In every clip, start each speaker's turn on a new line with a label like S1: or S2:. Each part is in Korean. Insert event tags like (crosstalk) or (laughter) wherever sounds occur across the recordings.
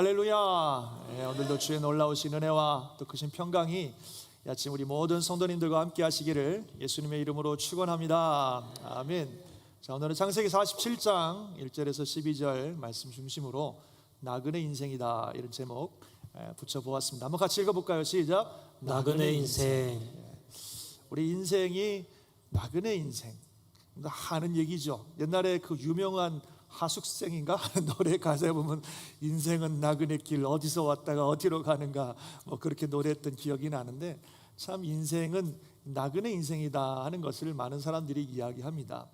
S1: 할렐루야. 예, 오늘도 주의 놀라우신 은혜와 또 크신 평강이 이 아침 우리 모든 성도님들과 함께 하시기를 예수님의 이름으로 축원합니다. 아멘. 자, 오늘은 창세기 47장 1절에서 12절 말씀 중심으로 나그네 인생이다 이런 제목 예, 붙여 보았습니다. 한번 같이 읽어 볼까요? 시작.
S2: 나그네 인생
S1: 우리 인생이 나그네 인생 하는 얘기죠. 옛날에 그 유명한 하숙생인가 하는 노래 가사에 보면 인생은 나그네 길 어디서 왔다가 어디로 가는가 뭐 그렇게 노래했던 기억이 나는데 참 인생은 나그네 인생이다 하는 것을 많은 사람들이 이야기합니다.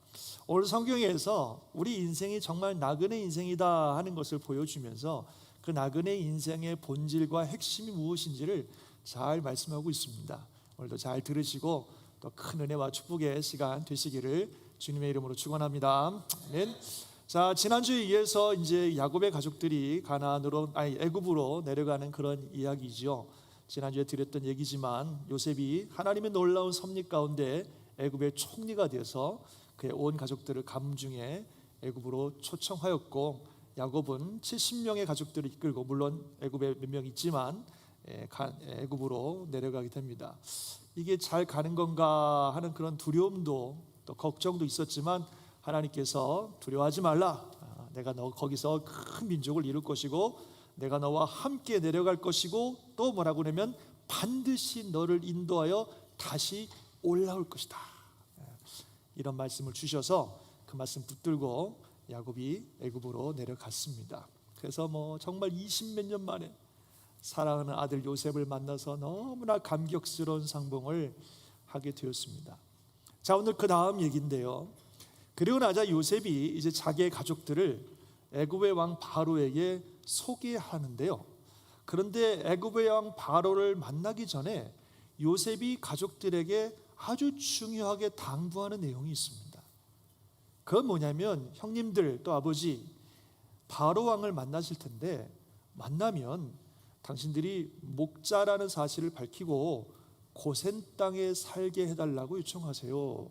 S1: 오늘 성경에서 우리 인생이 정말 나그네 인생이다 하는 것을 보여주면서 그 나그네 인생의 본질과 핵심이 무엇인지를 잘 말씀하고 있습니다. 오늘도 잘 들으시고 또 큰 은혜와 축복의 시간 되시기를 주님의 이름으로 축원합니다. 아멘. 자 지난주에 이어서 이제 야곱의 가족들이 가나안으로 아니 애굽으로 내려가는 그런 이야기죠. 지난주에 드렸던 얘기지만 요셉이 하나님의 놀라운 섭리 가운데 애굽의 총리가 되어서 그의 온 가족들을 감중에 애굽으로 초청하였고 야곱은 70명의 가족들을 이끌고 물론 애굽에 몇 명 있지만 예, 가- 애굽으로 내려가게 됩니다. 이게 잘 가는 건가 하는 그런 두려움도 또 걱정도 있었지만 하나님께서 두려워하지 말라. 아, 내가 너 거기서 큰 민족을 이룰 것이고 내가 너와 함께 내려갈 것이고 또 뭐라고 하냐면 반드시 너를 인도하여 다시 올라올 것이다. 예, 이런 말씀을 주셔서 그 말씀 붙들고 야곱이 애굽으로 내려갔습니다. 그래서 뭐 정말 20몇 년 만에 사랑하는 아들 요셉을 만나서 너무나 감격스러운 상봉을 하게 되었습니다. 자, 오늘 그 다음 얘기인데요. 그리고 나자 요셉이 이제 자기의 가족들을 애굽의 왕 바로에게 소개하는데요. 그런데 애굽의 왕 바로를 만나기 전에 요셉이 가족들에게 아주 중요하게 당부하는 내용이 있습니다. 그건 뭐냐면 형님들 또 아버지 바로 왕을 만나실 텐데 만나면 당신들이 목자라는 사실을 밝히고 고센 땅에 살게 해달라고 요청하세요.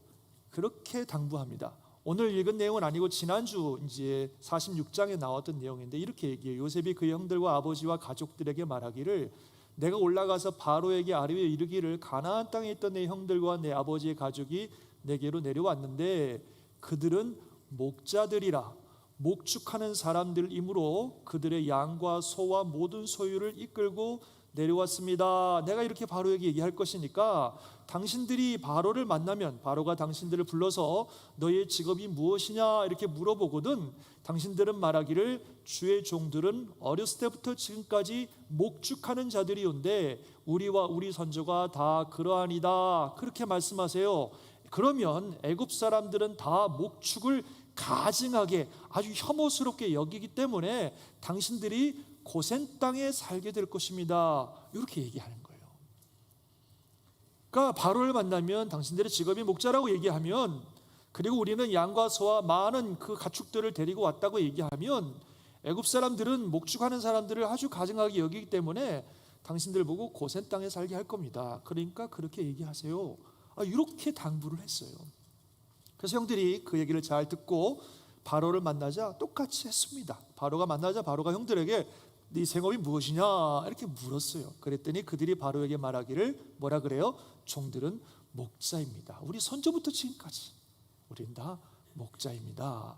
S1: 그렇게 당부합니다. 오늘 읽은 내용은 아니고 지난주 이제 46장에 나왔던 내용인데 이렇게 얘기해요. 요셉이 그 형들과 아버지와 가족들에게 말하기를 내가 올라가서 바로에게 아뢰어 이르기를 가나안 땅에 있던 내 형들과 내 아버지의 가족이 내게로 내려왔는데 그들은 목자들이라 목축하는 사람들이므로 그들의 양과 소와 모든 소유를 이끌고 내려왔습니다. 내가 이렇게 바로에게 얘기할 것이니까 당신들이 바로를 만나면 바로가 당신들을 불러서 너의 직업이 무엇이냐 이렇게 물어보거든 당신들은 말하기를 주의 종들은 어렸을 때부터 지금까지 목축하는 자들이온데 우리와 우리 선조가 다 그러하니다 그렇게 말씀하세요. 그러면 애굽 사람들은 다 목축을 가증하게 아주 혐오스럽게 여기기 때문에 당신들이 고센 땅에 살게 될 것입니다. 이렇게 얘기하는 거예요. 그러니까 바로를 만나면 당신들의 직업이 목자라고 얘기하면 그리고 우리는 양과 소와 많은 그 가축들을 데리고 왔다고 얘기하면 애굽 사람들은 목축하는 사람들을 아주 가증하게 여기기 때문에 당신들 보고 고센 땅에 살게 할 겁니다. 그러니까 그렇게 얘기하세요. 아, 이렇게 당부를 했어요. 그래서 형들이 그 얘기를 잘 듣고 바로를 만나자 똑같이 했습니다. 바로가 만나자 바로가 형들에게 네 생업이 무엇이냐 이렇게 물었어요. 그랬더니 그들이 바로에게 말하기를 뭐라 그래요? 종들은 목자입니다. 우리 선조부터 지금까지 우린 다 목자입니다.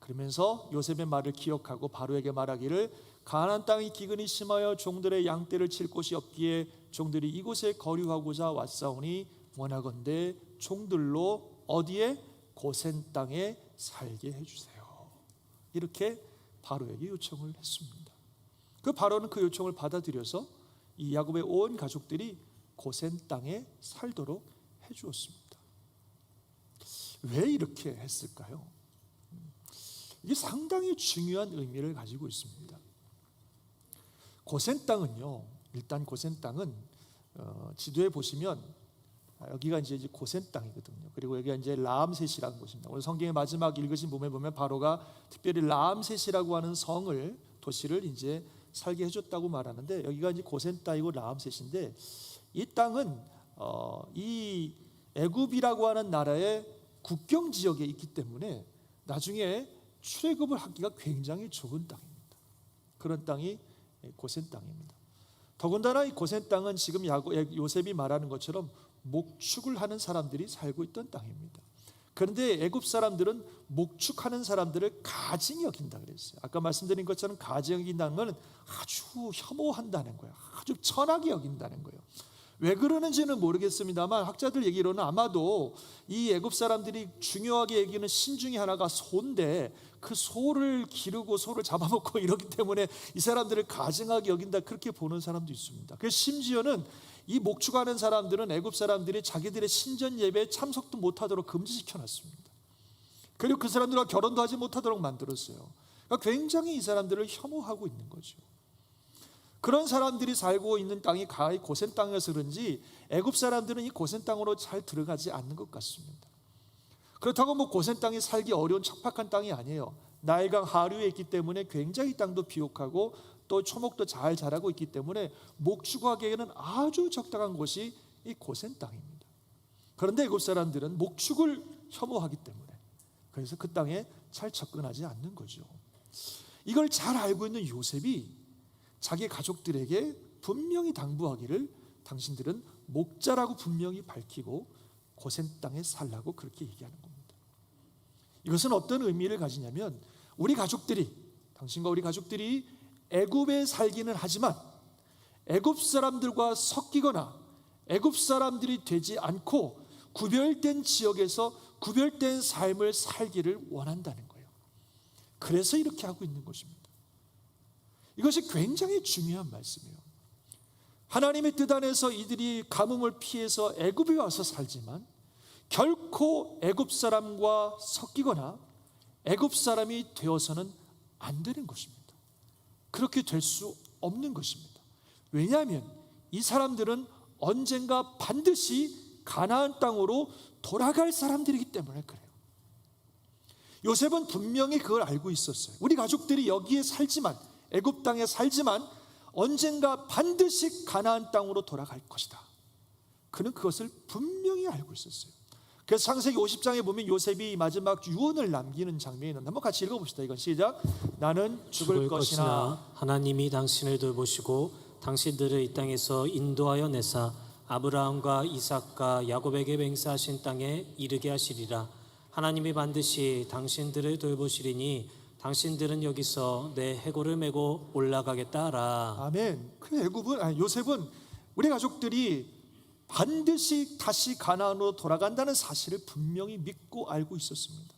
S1: 그러면서 요셉의 말을 기억하고 바로에게 말하기를 가나안 땅이 기근이 심하여 종들의 양떼를 칠 곳이 없기에 종들이 이곳에 거류하고자 왔사오니 원하건대 종들로 어디에 고센 땅에 살게 해주세요. 이렇게 바로에게 요청을 했습니다. 그 바로는 그 요청을 받아들여서 이 야곱의 온 가족들이 고센 땅에 살도록 해 주었습니다. 왜 이렇게 했을까요? 이게 상당히 중요한 의미를 가지고 있습니다. 고센 땅은요, 일단 고센 땅은 어, 지도에 보시면 아, 여기가 이제 고센 땅이거든요. 그리고 여기가 이제 라암셋이라는 곳입니다. 오늘 성경의 마지막 읽으신 부분에 보면 바로가 특별히 라암셋이라고 하는 성을 도시를 이제 살게 해줬다고 말하는데 여기가 이제 고센 땅이고 라암셋인데 이 땅은 어, 이 애굽이라고 하는 나라의 국경 지역에 있기 때문에 나중에 출애굽을 하기가 굉장히 좋은 땅입니다. 그런 땅이 고센 땅입니다. 더군다나 이 고센 땅은 지금 야고, 요셉이 말하는 것처럼 목축을 하는 사람들이 살고 있던 땅입니다. 그런데 애굽 사람들은 목축하는 사람들을 가증히 여긴다 그랬어요. 아까 말씀드린 것처럼 가증히 여긴다는 건 아주 혐오한다는 거예요. 아주 천하게 여긴다는 거예요. 왜 그러는지는 모르겠습니다만 학자들 얘기로는 아마도 이 애굽 사람들이 중요하게 여기는 신 중에 하나가 소인데 그 소를 기르고 소를 잡아먹고 (laughs) 이러기 때문에 이 사람들을 가증하게 여긴다 그렇게 보는 사람도 있습니다. 그래서 심지어는 이 목축하는 사람들은 애굽 사람들이 자기들의 신전 예배에 참석도 못하도록 금지시켜 놨습니다. 그리고 그 사람들과 결혼도 하지 못하도록 만들었어요. 그러니까 굉장히 이 사람들을 혐오하고 있는 거죠. 그런 사람들이 살고 있는 땅이 가히 고센 땅이어서 그런지 애굽 사람들은 이 고센 땅으로 잘 들어가지 않는 것 같습니다. 그렇다고 뭐 고센 땅이 살기 어려운 척박한 땅이 아니에요. 나일강 하류에 있기 때문에 굉장히 땅도 비옥하고 또 초목도 잘 자라고 있기 때문에 목축하기에는 아주 적당한 곳이 이 고센 땅입니다. 그런데 애굽 사람들은 목축을 혐오하기 때문에 그래서 그 땅에 잘 접근하지 않는 거죠. 이걸 잘 알고 있는 요셉이 자기 가족들에게 분명히 당부하기를 당신들은 목자라고 분명히 밝히고 고센 땅에 살라고 그렇게 얘기하는 겁니다. 이것은 어떤 의미를 가지냐면 우리 가족들이 당신과 우리 가족들이 애굽에 살기는 하지만 애굽 사람들과 섞이거나 애굽 사람들이 되지 않고 구별된 지역에서 구별된 삶을 살기를 원한다는 거예요. 그래서 이렇게 하고 있는 것입니다. 이것이 굉장히 중요한 말씀이에요. 하나님의 뜻 안에서 이들이 가뭄을 피해서 애굽에 와서 살지만 결코 애굽 사람과 섞이거나 애굽 사람이 되어서는 안 되는 것입니다. 그렇게 될 수 없는 것입니다. 왜냐하면 이 사람들은 언젠가 반드시 가나안 땅으로 돌아갈 사람들이기 때문에 그래요. 요셉은 분명히 그걸 알고 있었어요. 우리 가족들이 여기에 살지만 애굽 땅에 살지만 언젠가 반드시 가나안 땅으로 돌아갈 것이다. 그는 그것을 분명히 알고 있었어요. 그래서 창세기 50장에 보면 요셉이 마지막 유언을 남기는 장면이 있는데 한번 같이 읽어봅시다. 이건 시작. 나는 죽을,
S2: 죽을
S1: 것이나,
S2: 것이나 하나님이 당신을 돌보시고 당신들을 이 땅에서 인도하여 내사 아브라함과 이삭과 야곱에게 맹세하신 땅에 이르게 하시리라 하나님이 반드시 당신들을 돌보시리니 당신들은 여기서 내 해골을 메고 올라가겠다라
S1: 아멘. 그 애굽은 아니, 요셉은 우리 가족들이 반드시 다시 가나안으로 돌아간다는 사실을 분명히 믿고 알고 있었습니다.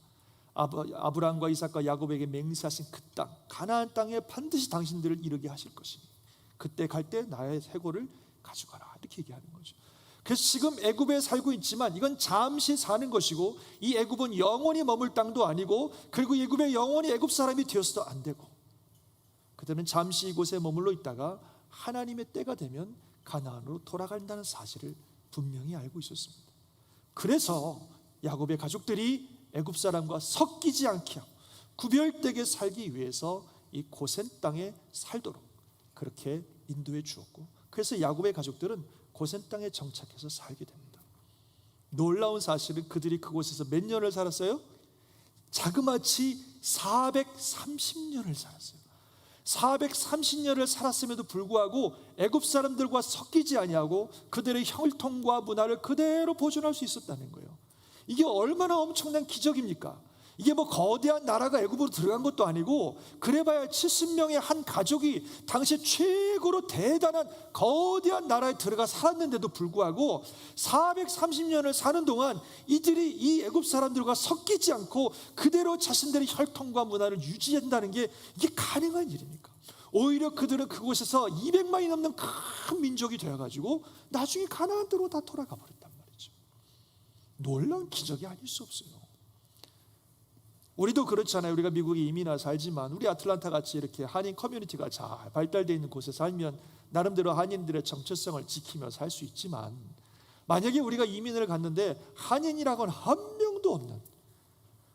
S1: 아브, 아브라함과 이삭과 야곱에게 맹세하신 그 땅, 가나안 땅에 반드시 당신들을 이르게 하실 것이니 그때 갈 때 나의 해골을 가져가라 이렇게 얘기하는 거죠. 그래서 지금 애굽에 살고 있지만 이건 잠시 사는 것이고 이 애굽은 영원히 머물 땅도 아니고 그리고 애굽에 영원히 애굽 사람이 되어서도 안 되고 그들은 잠시 이곳에 머물러 있다가 하나님의 때가 되면 가나안으로 돌아간다는 사실을 분명히 알고 있었습니다. 그래서 야곱의 가족들이 애굽 사람과 섞이지 않게 하고 구별되게 살기 위해서 이 고센 땅에 살도록 그렇게 인도해 주었고 그래서 야곱의 가족들은 고센 땅에 정착해서 살게 됩니다. 놀라운 사실은 그들이 그곳에서 몇 년을 살았어요? 자그마치 430년을 살았어요. 430년을 살았음에도 불구하고 애굽 사람들과 섞이지 아니하고 그들의 혈통과 문화를 그대로 보존할 수 있었다는 거예요. 이게 얼마나 엄청난 기적입니까? 이게 뭐 거대한 나라가 애굽으로 들어간 것도 아니고 그래봐야 70명의 한 가족이 당시 최고로 대단한 거대한 나라에 들어가 살았는데도 불구하고 430년을 사는 동안 이들이 이 애굽 사람들과 섞이지 않고 그대로 자신들의 혈통과 문화를 유지한다는 게 이게 가능한 일입니까? 오히려 그들은 그곳에서 200만이 넘는 큰 민족이 되어가지고 나중에 가나안 땅으로 다 돌아가 버렸단 말이죠. 놀라운 기적이 아닐 수 없어요. 우리도 그렇잖아요. 우리가 미국에 이민 와 살지만 우리 아틀란타 같이 이렇게 한인 커뮤니티가 잘 발달되어 있는 곳에 살면 나름대로 한인들의 정체성을 지키며 살 수 있지만 만약에 우리가 이민을 갔는데 한인이라고는 한 명도 없는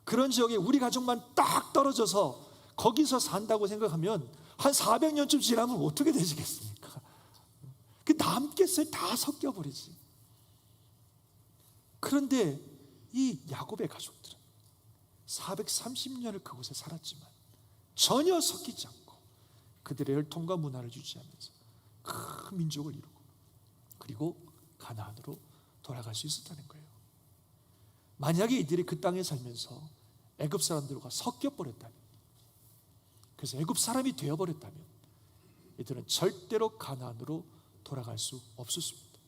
S1: 그런 지역에 우리 가족만 딱 떨어져서 거기서 산다고 생각하면 한 400년쯤 지나면 어떻게 되시겠습니까? 그 남겠어요? 다 섞여버리지. 그런데 이 야곱의 가족들은 430년을 그곳에 살았지만 전혀 섞이지 않고 그들의 혈통과 문화를 유지하면서 큰 민족을 이루고 그리고 가나안으로 돌아갈 수 있었다는 거예요. 만약에 이들이 그 땅에 살면서 애굽 사람들과 섞여 버렸다면 그래서 애굽 사람이 되어 버렸다면 이들은 절대로 가나안으로 돌아갈 수 없었습니다.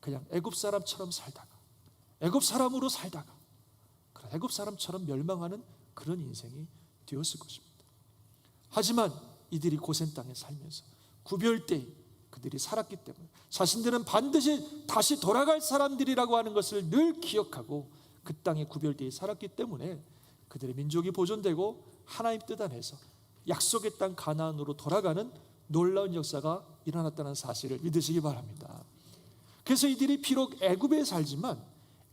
S1: 그냥 애굽 사람처럼 살다가 애굽 사람으로 살다가 애굽 사람처럼 멸망하는 그런 인생이 되었을 것입니다. 하지만 이들이 고센 땅에 살면서 구별되이 그들이 살았기 때문에 자신들은 반드시 다시 돌아갈 사람들이라고 하는 것을 늘 기억하고 그 땅에 구별되이 살았기 때문에 그들의 민족이 보존되고 하나님 뜻 안에서 약속의 땅 가나안으로 돌아가는 놀라운 역사가 일어났다는 사실을 믿으시기 바랍니다. 그래서 이들이 비록 애굽에 살지만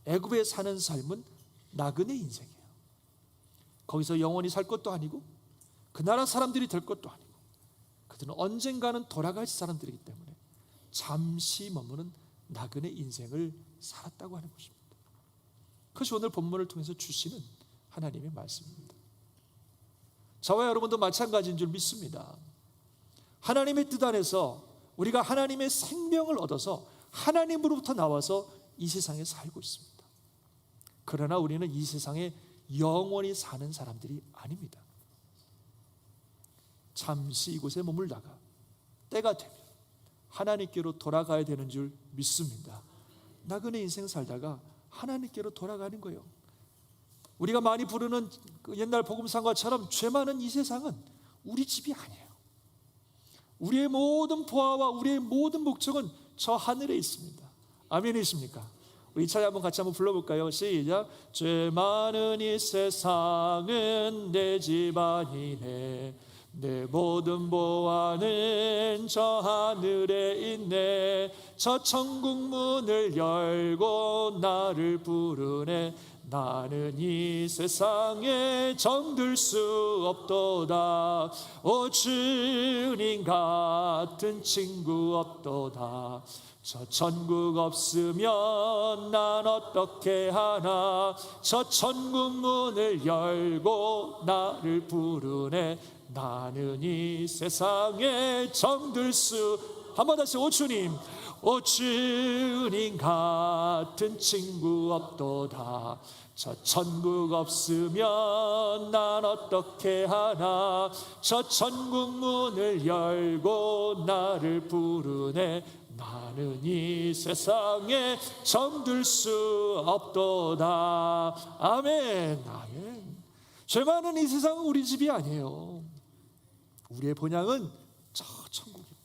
S1: 애굽에 사는 삶은 나그네 인생이에요. 거기서 영원히 살 것도 아니고 그 나라 사람들이 될 것도 아니고 그들은 언젠가는 돌아갈 사람들이기 때문에 잠시 머무는 나그네 인생을 살았다고 하는 것입니다. 그것이 오늘 본문을 통해서 주시는 하나님의 말씀입니다. 저와 여러분도 마찬가지인 줄 믿습니다. 하나님의 뜻 안에서 우리가 하나님의 생명을 얻어서 하나님으로부터 나와서 이 세상에 살고 있습니다. 그러나 우리는 이 세상에 영원히 사는 사람들이 아닙니다. 잠시 이곳에 머물다가 때가 되면 하나님께로 돌아가야 되는 줄 믿습니다. 나그네 인생 살다가 하나님께로 돌아가는 거예요. 우리가 많이 부르는 그 옛날 복음상과처럼 죄 많은 이 세상은 우리 집이 아니에요. 우리의 모든 보아와 우리의 모든 목적은 저 하늘에 있습니다. 아멘이십니까? 우리 차례 한번 같이 한번 불러볼까요? 시작. 죄 많은 이 세상은 내 집안이네. 내 모든 보아는 저 하늘에 있네. 저 천국 문을 열고 나를 부르네. 나는 이 세상에 정들 수 없도다. 오 주님 같은 친구 없도다. 저 천국 없으면 난 어떻게 하나? 저 천국 문을 열고 나를 부르네. 나는 이 세상에 정들 수 한 번 다시 오 주님. 오 주님 같은 친구 없도다. 저 천국 없으면 난 어떻게 하나? 저 천국 문을 열고 나를 부르네 나는 이 세상에 정들 수 없도다. 아멘. 아멘. 죄 많은 이 세상은 우리 집이 아니에요. 우리의 본향은 저 천국입니다.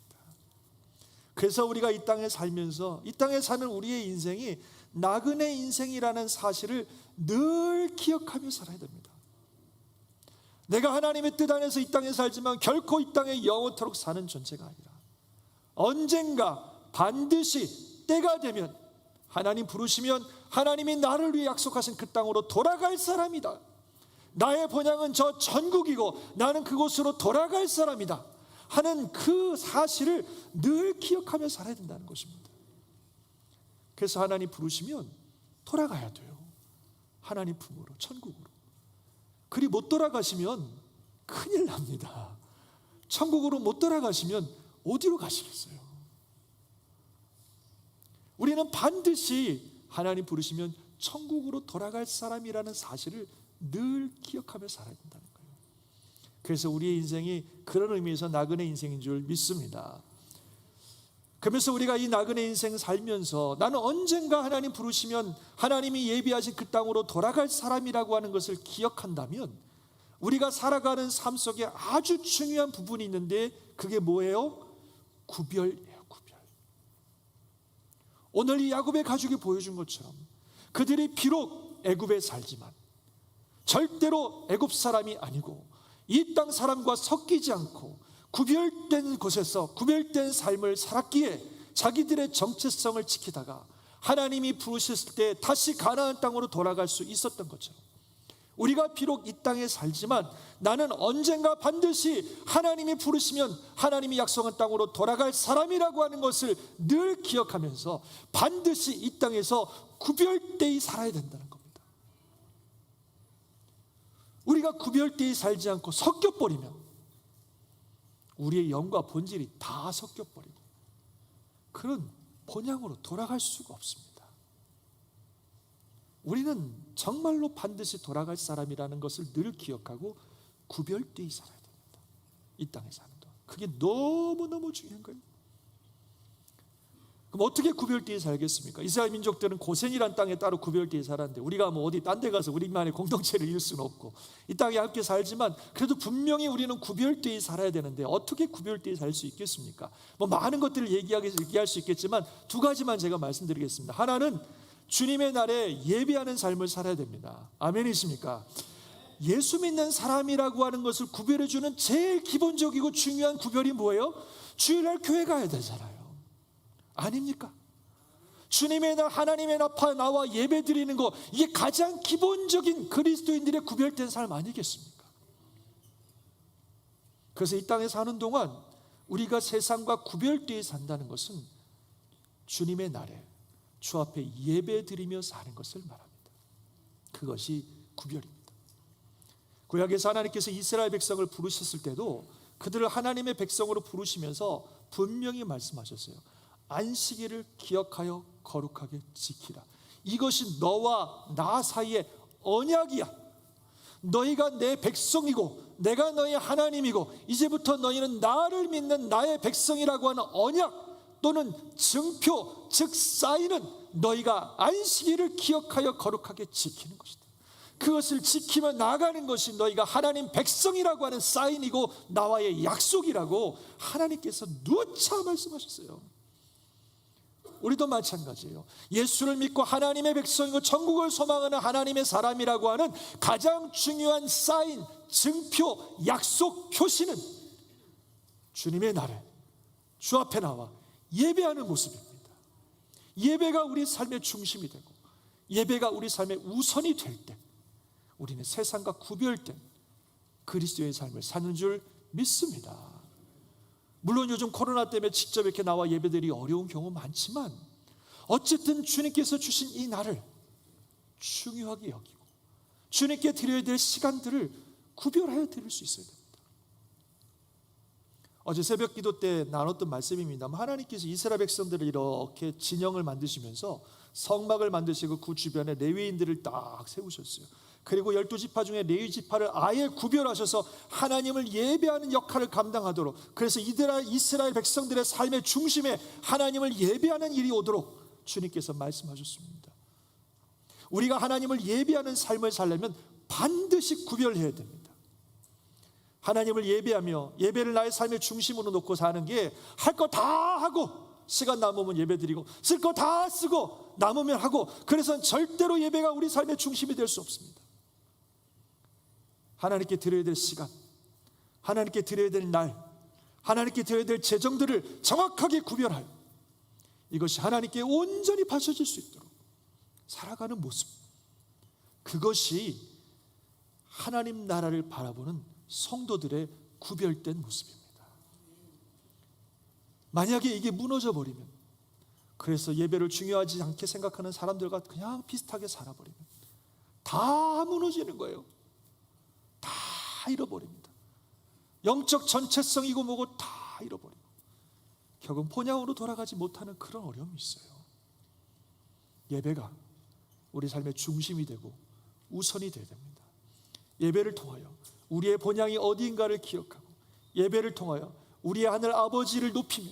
S1: 그래서 우리가 이 땅에 살면서 이 땅에 사는 우리의 인생이 나그네 인생이라는 사실을 늘 기억하며 살아야 됩니다. 내가 하나님의 뜻 안에서 이 땅에 살지만 결코 이 땅에 영원토록 사는 존재가 아니라 언젠가 반드시 때가 되면 하나님 부르시면 하나님이 나를 위해 약속하신 그 땅으로 돌아갈 사람이다. 나의 본향은 저 전국이고 나는 그곳으로 돌아갈 사람이다. 하는 그 사실을 늘 기억하며 살아야 된다는 것입니다. 그래서 하나님 부르시면 돌아가야 돼요. 하나님 품으로, 천국으로. 그리 못 돌아가시면 큰일 납니다. 천국으로 못 돌아가시면 어디로 가시겠어요? 우리는 반드시 하나님 부르시면 천국으로 돌아갈 사람이라는 사실을 늘 기억하며 살아야 된다는 거예요. 그래서 우리의 인생이 그런 의미에서 나그네 인생인 줄 믿습니다. 그러면서 우리가 이 나그네 인생 살면서 나는 언젠가 하나님 부르시면 하나님이 예비하신 그 땅으로 돌아갈 사람이라고 하는 것을 기억한다면 우리가 살아가는 삶 속에 아주 중요한 부분이 있는데 그게 뭐예요? 구별. 오늘 이 야곱의 가족이 보여준 것처럼 그들이 비록 애굽에 살지만 절대로 애굽 사람이 아니고 이 땅 사람과 섞이지 않고 구별된 곳에서 구별된 삶을 살았기에 자기들의 정체성을 지키다가 하나님이 부르셨을 때 다시 가나안 땅으로 돌아갈 수 있었던 것처럼 우리가 비록 이 땅에 살지만 나는 언젠가 반드시 하나님이 부르시면 하나님이 약속한 땅으로 돌아갈 사람이라고 하는 것을 늘 기억하면서 반드시 이 땅에서 구별되이 살아야 된다는 겁니다. 우리가 구별되이 살지 않고 섞여버리면 우리의 영과 본질이 다 섞여 버리고 그런 본향으로 돌아갈 수가 없습니다. 우리는 정말로 반드시 돌아갈 사람이라는 것을 늘 기억하고 구별되이 살아야 됩니다. 이 땅에 사는 동안. 그게 너무너무 중요한 거예요. 그럼 어떻게 구별되이 살겠습니까? 이스라엘 민족들은 고센이란 땅에 따로 구별되이 살았는데 우리가 뭐 어디 딴 데 가서 우리만의 공동체를 이룰 수는 없고 이 땅에 함께 살지만 그래도 분명히 우리는 구별되이 살아야 되는데 어떻게 구별되이 살 수 있겠습니까? 뭐 많은 것들을 얘기할 수 있겠지만 두 가지만 제가 말씀드리겠습니다. 하나는 주님의 날에 예배하는 삶을 살아야 됩니다. 아멘이십니까? 예수 믿는 사람이라고 하는 것을 구별해 주는 제일 기본적이고 중요한 구별이 뭐예요? 주일날 교회 가야 되잖아요. 아닙니까? 주님의 날 하나님의 나파 나와 예배 드리는 거 이게 가장 기본적인 그리스도인들의 구별된 삶 아니겠습니까? 그래서 이 땅에 사는 동안 우리가 세상과 구별되어 산다는 것은 주님의 날에 주 앞에 예배 드리며 사는 것을 말합니다. 그것이 구별입니다. 구약에서 하나님께서 이스라엘 백성을 부르셨을 때도 그들을 하나님의 백성으로 부르시면서 분명히 말씀하셨어요. 안식일을 기억하여 거룩하게 지키라. 이것이 너와 나 사이의 언약이야. 너희가 내 백성이고 내가 너희 하나님이고 이제부터 너희는 나를 믿는 나의 백성이라고 하는 언약 또는 증표 즉 사인은 너희가 안식일을 기억하여 거룩하게 지키는 것이다. 그것을 지키며 나가는 것이 너희가 하나님 백성이라고 하는 사인이고 나와의 약속이라고 하나님께서 누차 말씀하셨어요. 우리도 마찬가지예요. 예수를 믿고 하나님의 백성이고 천국을 소망하는 하나님의 사람이라고 하는 가장 중요한 사인, 증표, 약속, 표시는 주님의 날에 주 앞에 나와 예배하는 모습입니다. 예배가 우리 삶의 중심이 되고 예배가 우리 삶의 우선이 될 때 우리는 세상과 구별된 그리스도의 삶을 사는 줄 믿습니다. 물론 요즘 코로나 때문에 직접 이렇게 나와 예배들이 어려운 경우 많지만 어쨌든 주님께서 주신 이 날을 중요하게 여기고 주님께 드려야 될 시간들을 구별하여 드릴 수 있어야 됩니다. 어제 새벽 기도 때 나눴던 말씀입니다. 하나님께서 이스라엘 백성들을 이렇게 진영을 만드시면서 성막을 만드시고 그 주변에 레위인들을 딱 세우셨어요. 그리고 열두 지파 중에 레위 지파를 아예 구별하셔서 하나님을 예배하는 역할을 감당하도록 그래서 이들아 이스라엘 백성들의 삶의 중심에 하나님을 예배하는 일이 오도록 주님께서 말씀하셨습니다. 우리가 하나님을 예배하는 삶을 살려면 반드시 구별해야 됩니다. 하나님을 예배하며 예배를 나의 삶의 중심으로 놓고 사는 게 할 거 다 하고 시간 남으면 예배 드리고 쓸 거 다 쓰고 남으면 하고 그래서 절대로 예배가 우리 삶의 중심이 될 수 없습니다. 하나님께 드려야 될 시간, 하나님께 드려야 될 날, 하나님께 드려야 될 재정들을 정확하게 구별하여 이것이 하나님께 온전히 바쳐질 수 있도록 살아가는 모습. 그것이 하나님 나라를 바라보는 성도들의 구별된 모습입니다. 만약에 이게 무너져 버리면 그래서 예배를 중요하지 않게 생각하는 사람들과 그냥 비슷하게 살아버리면 다 무너지는 거예요. 다 잃어버립니다. 영적 전체성이고 뭐고 다 잃어버리고 결국 본향으로 돌아가지 못하는 그런 어려움이 있어요. 예배가 우리 삶의 중심이 되고 우선이 되어야 됩니다. 예배를 통하여 우리의 본향이 어디인가를 기억하고 예배를 통하여 우리의 하늘 아버지를 높이며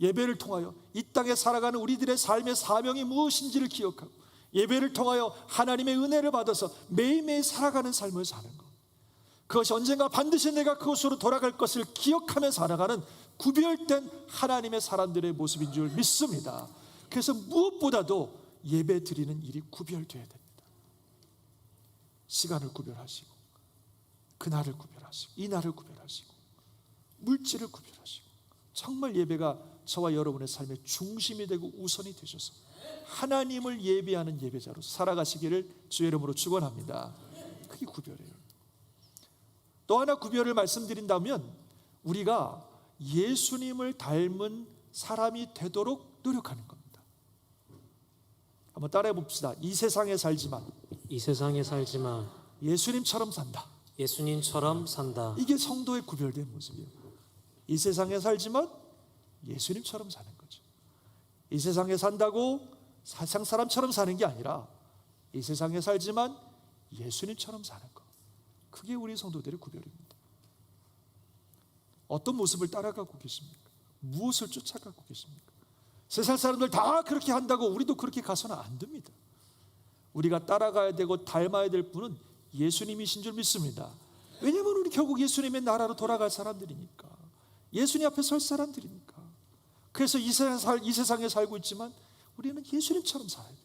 S1: 예배를 통하여 이 땅에 살아가는 우리들의 삶의 사명이 무엇인지를 기억하고 예배를 통하여 하나님의 은혜를 받아서 매일매일 살아가는 삶을 사는 것. 그것이 언젠가 반드시 내가 그곳으로 돌아갈 것을 기억하며 살아가는 구별된 하나님의 사람들의 모습인 줄 믿습니다. 그래서 무엇보다도 예배 드리는 일이 구별되어야 됩니다. 시간을 구별하시고 그날을 구별하시고 이 날을 구별하시고 물질을 구별하시고 정말 예배가 저와 여러분의 삶의 중심이 되고 우선이 되셔서 하나님을 예배하는 예배자로 살아가시기를 주의 이름으로 축원합니다. 그게 구별이에요. 또 하나 구별을 말씀드린다면 우리가 예수님을 닮은 사람이 되도록 노력하는 겁니다. 한번 따라해 봅시다. 이 세상에 살지만
S2: 이 세상에 살지만
S1: 예수님처럼 산다.
S2: 예수님처럼 산다.
S1: 이게 성도의 구별된 모습이에요. 이 세상에 살지만 예수님처럼 사는 거죠. 이 세상에 산다고 세상 사람처럼 사는 게 아니라 이 세상에 살지만 예수님처럼 사는 것. 그게 우리 성도들의 구별입니다. 어떤 모습을 따라가고 계십니까? 무엇을 쫓아가고 계십니까? 세상 사람들 다 그렇게 한다고 우리도 그렇게 가서는 안 됩니다. 우리가 따라가야 되고 닮아야 될 분은 예수님이신 줄 믿습니다. 왜냐하면 우리 결국 예수님의 나라로 돌아갈 사람들이니까. 예수님 앞에 설 사람들이니까. 그래서 이 세상 살, 이 세상에 살고 있지만 우리는 예수님처럼 살아야 돼요.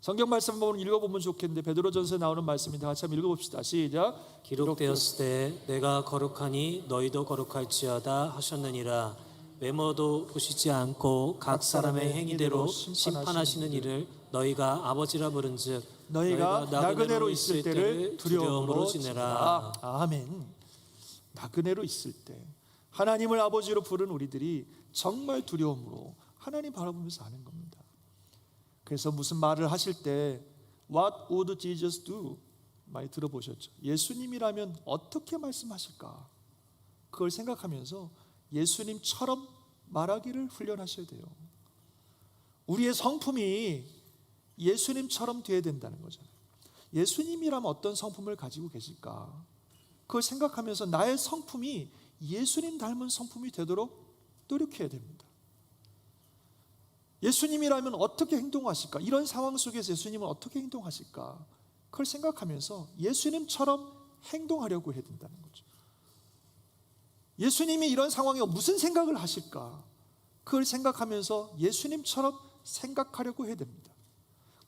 S1: 성경 말씀 한번 읽어보면 좋겠는데 베드로전서에 나오는 말씀인데 같이 한번 읽어봅시다. 시작.
S2: 기록되었을 때 내가 거룩하니 너희도 거룩할지어다 하셨느니라 외모도 보시지 않고 각 사람의 행위대로 심판하시는 이를 너희가 아버지라 부른즉
S1: 너희가 나그네로 있을 때를 두려움으로 지내라. 아멘. 나그네로 있을 때 하나님을 아버지로 부른 우리들이 정말 두려움으로 하나님 바라보면서 하는 겁니다. 그래서 무슨 말을 하실 때 What would Jesus do? 많이 들어보셨죠? 예수님이라면 어떻게 말씀하실까? 그걸 생각하면서 예수님처럼 말하기를 훈련하셔야 돼요. 우리의 성품이 예수님처럼 돼야 된다는 거잖아요. 예수님이라면 어떤 성품을 가지고 계실까? 그걸 생각하면서 나의 성품이 예수님 닮은 성품이 되도록 노력해야 됩니다. 예수님이라면 어떻게 행동하실까? 이런 상황 속에서 예수님은 어떻게 행동하실까? 그걸 생각하면서 예수님처럼 행동하려고 해야 된다는 거죠. 예수님이 이런 상황에 무슨 생각을 하실까? 그걸 생각하면서 예수님처럼 생각하려고 해야 됩니다.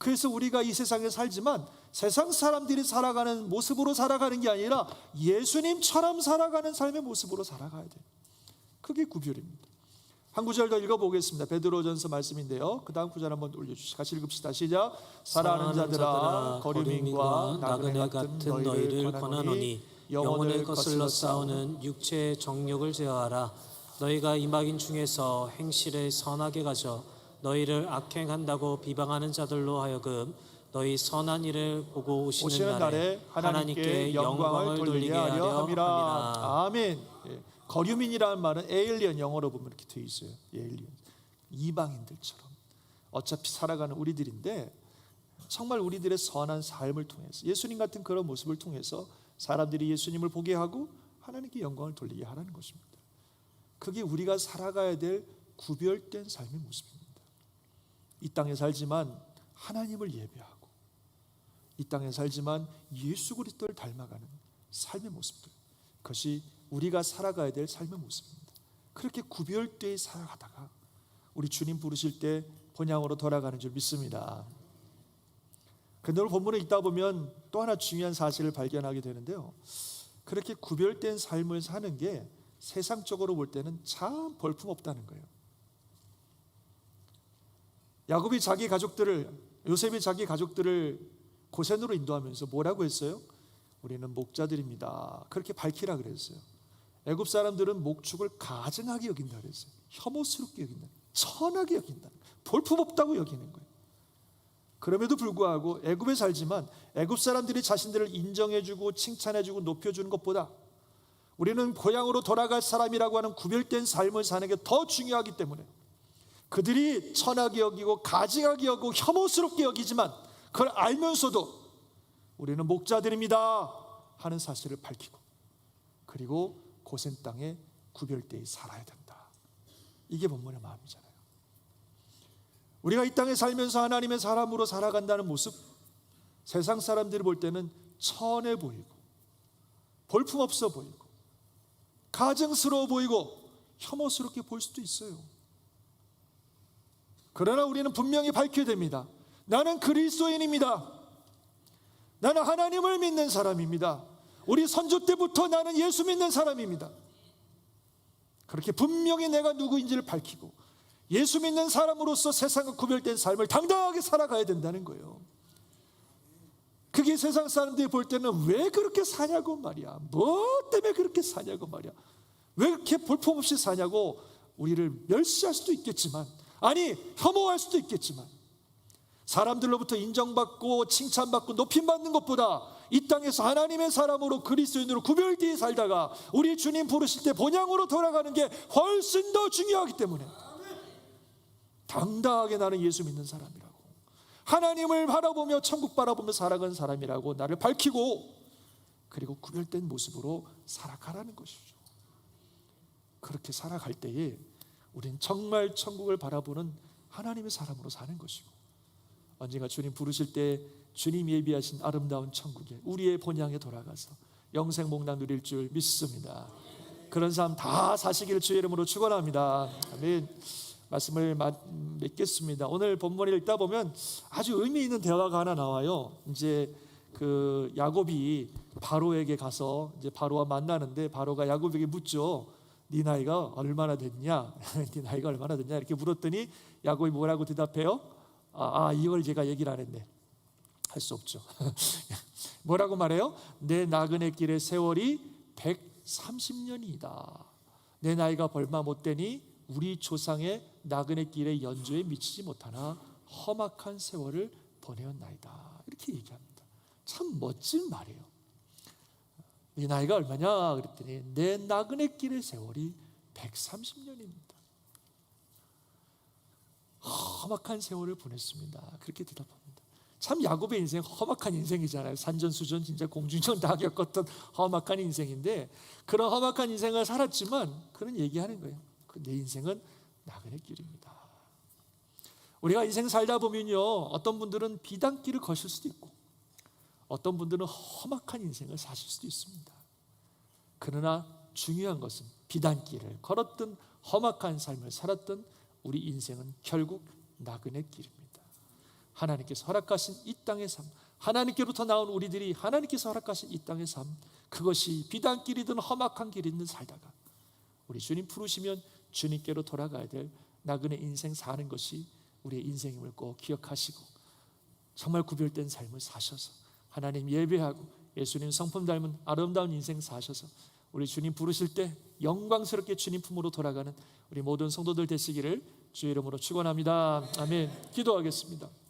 S1: 그래서 우리가 이 세상에 살지만 세상 사람들이 살아가는 모습으로 살아가는 게 아니라 예수님처럼 살아가는 삶의 모습으로 살아가야 돼요. 그게 구별입니다. 한 구절 더 읽어보겠습니다. 베드로전서 말씀인데요. 그 다음 구절 한번 올려주시죠. 같이 읽읍시다. 시작. 사랑하는 자들아, 거류민과 나그네 같은 너희를 권하노니 영혼을 거슬러 싸우는 육체의 정욕을 제어하라.
S2: 너희가 이막인 중에서 행실에 선하게 가져 너희를 악행한다고 비방하는 자들로 하여금 너희 선한 일을 보고 오시는,
S1: 오시는 날에 하나님께 영광을 돌리게 하려 함이라. 아멘. 예. 거류민이라는 말은 에일리언 영어로 보면 이렇게 돼 있어요. 에일리언. 이방인들처럼 어차피 살아가는 우리들인데 정말 우리들의 선한 삶을 통해서 예수님 같은 그런 모습을 통해서 사람들이 예수님을 보게 하고 하나님께 영광을 돌리게 하라는 것입니다. 그게 우리가 살아가야 될 구별된 삶의 모습입니다. 이 땅에 살지만 하나님을 예배하고 이 땅에 살지만 예수 그리스도를 닮아가는 삶의 모습들. 그것이 우리가 살아가야 될 삶의 모습입니다. 그렇게 구별되어 살아가다가 우리 주님 부르실 때 본향으로 돌아가는 줄 믿습니다. 근데 오늘 본문에 있다 보면 또 하나 중요한 사실을 발견하게 되는데요. 그렇게 구별된 삶을 사는 게 세상적으로 볼 때는 참 볼품없다는 거예요. 야곱이 자기 가족들을 요셉이 자기 가족들을 고센으로 인도하면서 뭐라고 했어요? 우리는 목자들입니다. 그렇게 밝히라 그랬어요. 애굽 사람들은 목축을 가증하게 여긴다 그랬어요. 혐오스럽게 여긴다. 천하게 여긴다. 볼품없다고 여기는 거예요. 그럼에도 불구하고 애굽에 살지만 애굽 사람들이 자신들을 인정해주고 칭찬해주고 높여주는 것보다 우리는 고향으로 돌아갈 사람이라고 하는 구별된 삶을 사는 게 더 중요하기 때문에 그들이 천하게 여기고 가증하게 여기고 혐오스럽게 여기지만 그걸 알면서도 우리는 목자들입니다 하는 사실을 밝히고 그리고 고센 땅에 구별되어 살아야 된다. 이게 본문의 마음이잖아요. 우리가 이 땅에 살면서 하나님의 사람으로 살아간다는 모습 세상 사람들이 볼 때는 천해 보이고 볼품없어 보이고 가증스러워 보이고 혐오스럽게 볼 수도 있어요. 그러나 우리는 분명히 밝혀야 됩니다. 나는 그리스도인입니다. 나는 하나님을 믿는 사람입니다. 우리 선조 때부터 나는 예수 믿는 사람입니다. 그렇게 분명히 내가 누구인지를 밝히고 예수 믿는 사람으로서 세상과 구별된 삶을 당당하게 살아가야 된다는 거예요. 그게 세상 사람들이 볼 때는 왜 그렇게 사냐고 말이야. 뭐 때문에 그렇게 사냐고 말이야. 왜 그렇게 볼품없이 사냐고 우리를 멸시할 수도 있겠지만 아니 혐오할 수도 있겠지만 사람들로부터 인정받고 칭찬받고 높임받는 것보다 이 땅에서 하나님의 사람으로 그리스도인으로 구별되어 살다가 우리 주님 부르실 때 본향으로 돌아가는 게 훨씬 더 중요하기 때문에 당당하게 나는 예수 믿는 사람이라고 하나님을 바라보며 천국 바라보며 살아가는 사람이라고 나를 밝히고 그리고 구별된 모습으로 살아가라는 것이죠. 그렇게 살아갈 때에 우린 정말 천국을 바라보는 하나님의 사람으로 사는 것이고 언젠가 주님 부르실 때 주님 예비하신 아름다운 천국에 우리의 본향에 돌아가서 영생 목락 누릴 줄 믿습니다. 그런 삶 다 사시기를 주의 이름으로 축원합니다. 아멘. 말씀을 마- 맺겠습니다. 오늘 본문을 읽다 보면 아주 의미 있는 대화가 하나 나와요. 이제 그 야곱이 바로에게 가서 이제 바로와 만나는데 바로가 야곱에게 묻죠. 네 나이가 얼마나 됐냐? (laughs) 네 나이가 얼마나 됐냐? 이렇게 물었더니 야곱이 뭐라고 대답해요? 아, 아 이걸 제가 얘기를 안 했네. 할 수 없죠. (laughs) 뭐라고 말해요? 내 나그네 길의 세월이 130년이다. 내 나이가 얼마 못 되니 우리 조상의 나그네 길의 연조에 미치지 못하나 험악한 세월을 보내었나이다. 이렇게 얘기합니다. 참 멋진 말이에요. 네 나이가 얼마냐 그랬더니 내 나그네 길의 세월이 130년입니다. 험악한 세월을 보냈습니다. 그렇게 대답합니다. 참 야곱의 인생 험악한 인생이잖아요. 산전수전 진짜 공중전 다 겪었던 험악한 인생인데 그런 험악한 인생을 살았지만 그런 얘기하는 거예요. 그내 인생은 나그네 길입니다. 우리가 인생 살다 보면요 어떤 분들은 비단길을 거실 수도 있고 어떤 분들은 험악한 인생을 사실 수도 있습니다. 그러나 중요한 것은 비단길을 걸었던 험악한 삶을 살았던 우리 인생은 결국 나그네 길입니다. 하나님께서 허락하신 이 땅의 삶, 하나님께로부터 나온 우리들이 하나님께서 허락하신 이 땅의 삶, 그것이 비단길이든 험악한 길이든 살다가 우리 주님 부르시면 주님께로 돌아가야 될 나그네 인생 사는 것이 우리의 인생임을 꼭 기억하시고 정말 구별된 삶을 사셔서 하나님 예배하고 예수님 성품 닮은 아름다운 인생 사셔서 우리 주님 부르실 때 영광스럽게 주님 품으로 돌아가는 우리 모든 성도들 되시기를 주의 이름으로 축원합니다. 아멘. 기도하겠습니다.